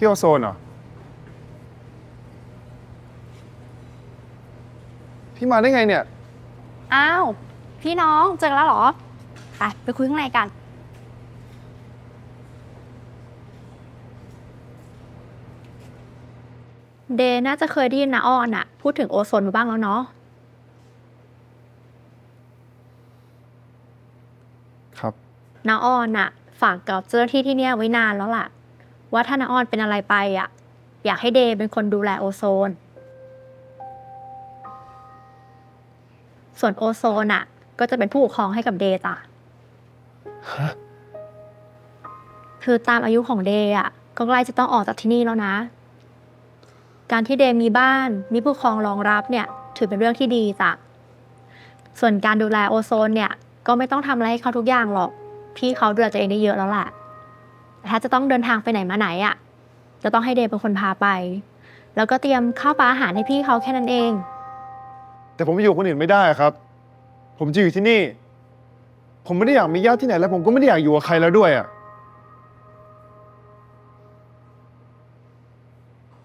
พี่โอโซนเหรอ พี่มาได้ไงเนี่ย อ้าว พี่น้องเจอกันแล้วเหรอ ไปไปคุยข้างในกัน เดย์น่าจะเคยได้ยินนะอ้อนอะพูดถึงโอโซนมาบ้างแล้วเนาะ ครับนาอ้อนอะฝากกับเจ้าหน้าที่ที่เนี่ยไว้นานแล้วล่ะ ว่าถ้านาอ้อนเป็นอะไรไปอะอยากให้เดย์เป็นคนดูแลโอโซน ส่วนโอโซนอะก็จะเป็นผู้ปกครองให้กับเดย์จ้ะฮะคือตามอายุของเดย์อะก็ใกล้จะต้องออกจากที่นี่แล้วนะ การที่เดย์มีบ้านมีผู้ปกครองรองรับเนี่ย ถือเป็นเรื่องที่ดีจ้ะส่วนการดูแลโอโซนเนี่ย ก็ไม่ต้องทำอะไรให้เขาทุกอย่างหรอก พี่เขาดูแลตัวเองได้เยอะแล้วแหละแต่ ถ้าจะต้องเดินทางไปไหนมาไหนอะจะต้องให้เดย์เป็นคนพาไป แล้วก็เตรียมข้าวปลาอาหารให้พี่เขาแค่นั้นเอง แต่ผมไปอยู่กับคนอื่นไม่ได้ครับ ผมจะอยู่ที่นี่ ผมไม่ได้อยากมีญาติที่ไหนแล้ว ผมก็ไม่ได้อยากอยู่กับใครแล้วด้วยอะ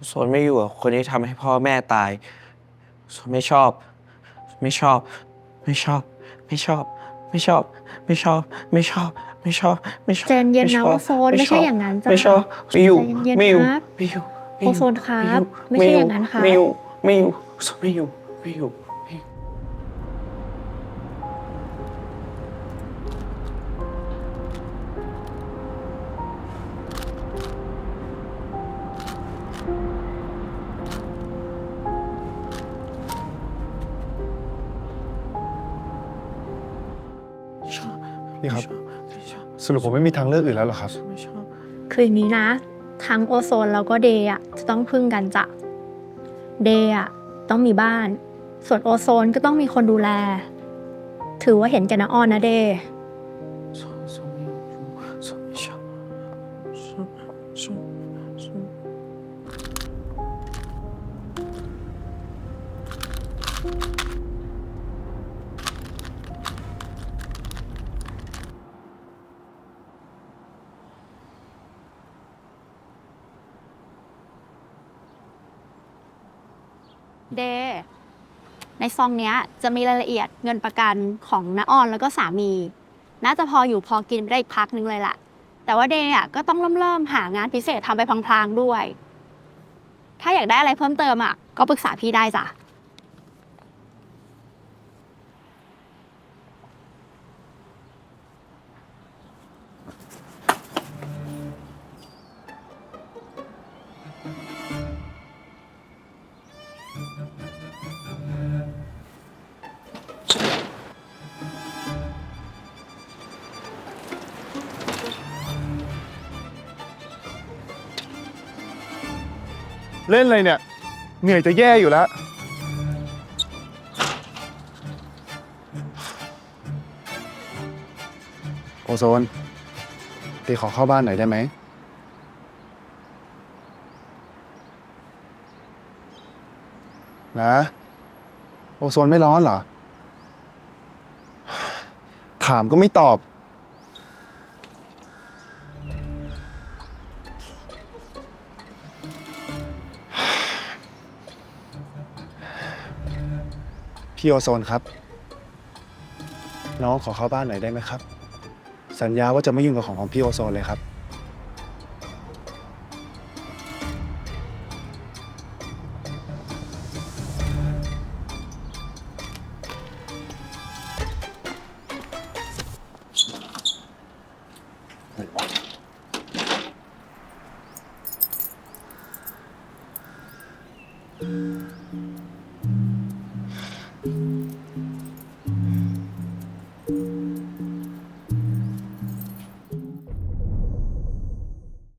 โซนไม่อยู่กับคนที่ทำให้พ่อแม่ตายโซนไม่ชอบ ไม่ชอบ ไม่ชอบ ไม่ชอบ ไม่ชอบ ไม่ชอบ ไม่ชอบ ไม่ชอบ ไม่ชอบเจนเย็นนะไม่ชอบโอโซนไม่ใช่อย่างนั้นจ้ะไม่ชอบไม่อยู่ใจเย็นๆไม่อยู่ครับไม่อยู่ไม่โออยู่โซนครับ ไม่ใช่อย่างนั้นครับไม่อยู่ไม่อยู่โซนไม่อยู่ไม่อยู่ นี่ครับไม่ชอบสรุปผมไม่มีทางเลือกอื่นแล้วเหรอครับไม่ชอบคืออย่างนี้นะ ทั้งโอโซนแล้วก็เดย์อะจะต้องพึ่งกันจ้ะเดย์อะต้องมีบ้าน ส่วนโอโซนก็ต้องมีคนดูแล ถือว่าเห็นแกันนะอ้อนนะเดย์ โซนโซนไม่อยู่โซนไม่ชอบโซนโซนโซน เด ย์ในซองเนี้ยจะมีรายละเอียดเงินประกันของน้าออนแล้วก็สามี น่าจะพออยู่พอกินไปได้อีกพักนึงเลยล่ะ แต่ว่าเดย์อะก็ต้องเริ่มเริ่มๆหางานพิเศษทำไปพลางๆด้วย ถ้าอยากได้อะไรเพิ่มเติมอะก็ปรึกษาพี่ได้จ้ะ เล่นอะไรเนี่ย เหนื่อยจะแย่อยู่แล้ว โอโซนตีขอเข้าบ้านหน่อยได้ไหม นะ โอโซนไม่ร้อนเหรอ ถามก็ไม่ตอบ พี่โอโซนครับ น้องขอเข้าบ้านหน่อยได้ไหมครับ สัญญาว่าจะไม่ยุ่งกับของของพี่โอโซนเลยครับ Thank you.